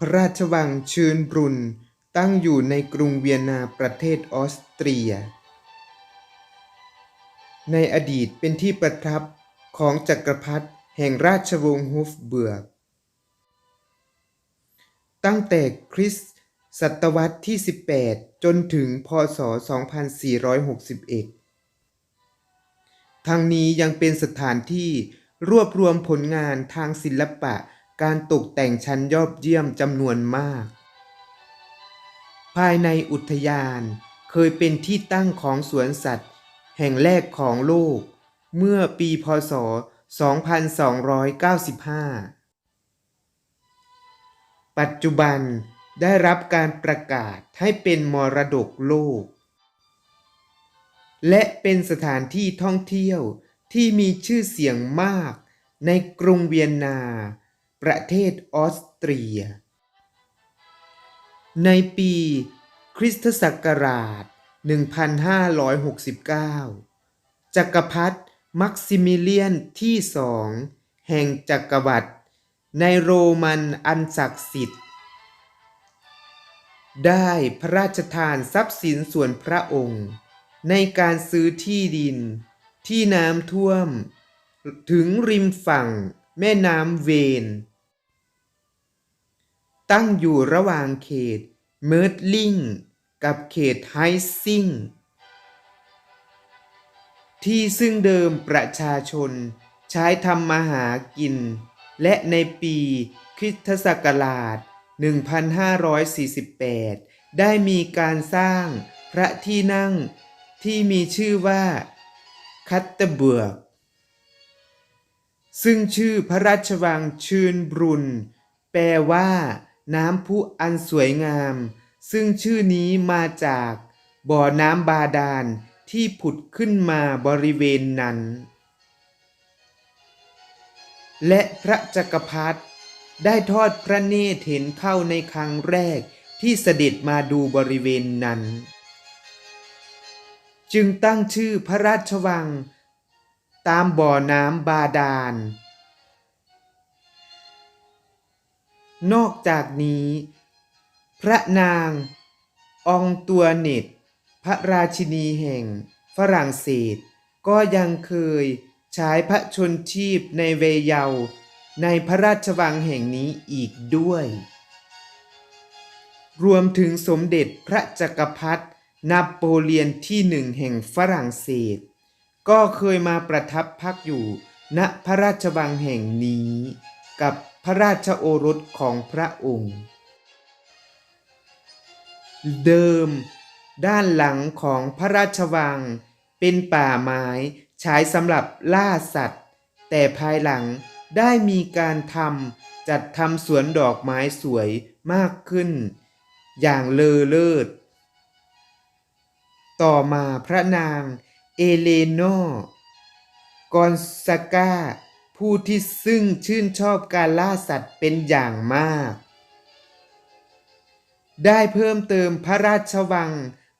พระราชวังเชิญบรุนตั้งอยู่ในกรุงเวียนนาประเทศออสเตรีย ในอดีตเป็นที่ประทับของจักรพรรดิแห่งราชวงศ์ฮุฟเบือก ตั้งแต่คริสต์ศตวรรษที่ 18 จนถึงพศ 2461ทั้งนี้ยังเป็นสถานที่รวบรวมผลงานทางศิลปะ การตกแต่งชั้นยอดเยี่ยมจำนวนมาก ภายในอุทยานเคยเป็นที่ตั้งของสวนสัตว์ แห่งแรกของโลก เมื่อปีพศ 2295 ปัจจุบันได้รับการประกาศให้เป็นมรดกโลก และเป็นสถานที่ท่องเที่ยวที่มีชื่อเสียงมากในกรุงเวียนนา ประเทศออสเตรีย ในปีคริสตศักราช 1569 จักรพรรดิมักซิมิเลียนที่สองแห่งจักรวรรดิในโรมันอันศักดิ์สิทธิ์ ได้พระราชทานทรัพย์สินส่วนพระองค์ ในการซื้อที่ดินที่น้ำท่วม ถึงริมฝั่งแม่น้ำเวน ตั้งอยู่ระหว่างเขตเมิร์ดลิงกับเขตไฮซิงที่ซึ่งเดิมประชาชนใช้ทำมาหากิน และในปีคริสตศักราช 1548 ได้มีการสร้างพระที่นั่งที่มีชื่อว่า คัตเตเบือกซึ่งชื่อพระราชวังชื่นบรุน แปลว่า น้ำพุอันสวยงาม ซึ่งชื่อนี้มาจากบ่อน้ำบาดาลที่ผุดขึ้นมาบริเวณนั้น และพระจักรพรรดิได้ทอดพระเนตรเห็นเข้าในครั้งแรกที่เสด็จมาดูบริเวณนั้น จึงตั้งชื่อพระราชวัง ตามบ่อน้ำบาดาล นอกจากนี้ พระนาง องตัวเนตพระราชินีแห่งฝรั่งเศส ก็ยังเคยใช้พระชนชีพในเวเยาในพระราชวังแห่งนี้อีกด้วย รวมถึงสมเด็จพระจักรพรรดินโปเลียนที่หนึ่งแห่งฝรั่งเศส ก็เคยมาประทับพักอยู่ณพระราชวังแห่งนี้ กับพระราชโอรสของพระองค์ เดิม ด้านหลังของพระราชวัง เป็นป่าไม้ใช้สำหรับล่าสัตว์ แต่ภายหลังได้มีการทำจัดทำสวนดอกไม้สวยมากขึ้น อย่างเลอเลิศ ต่อมาพระนางเอเลโนกอนสกา ผู้ที่ซึ่งชื่นชอบการล่าสัตว์เป็นอย่างมาก ได้เพิ่มเติมพระราชวัง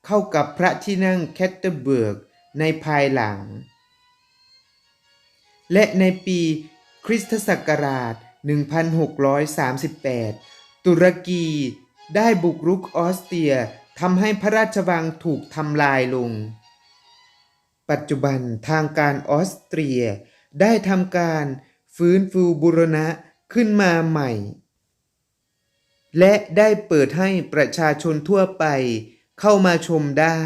เข้ากับพระที่นั่งแคตเตอร์เบิร์กในภายหลัง และในปีคริสตศักราช 1638 ตุรกีได้บุกรุกออสเตรียทำให้พระราชวังถูกทำลายลง ปัจจุบันทางการออสเตรีย ได้ทำการฟื้นฟูบูรณะขึ้นมาใหม่ และได้เปิดให้ประชาชนทั่วไปเข้ามาชมได้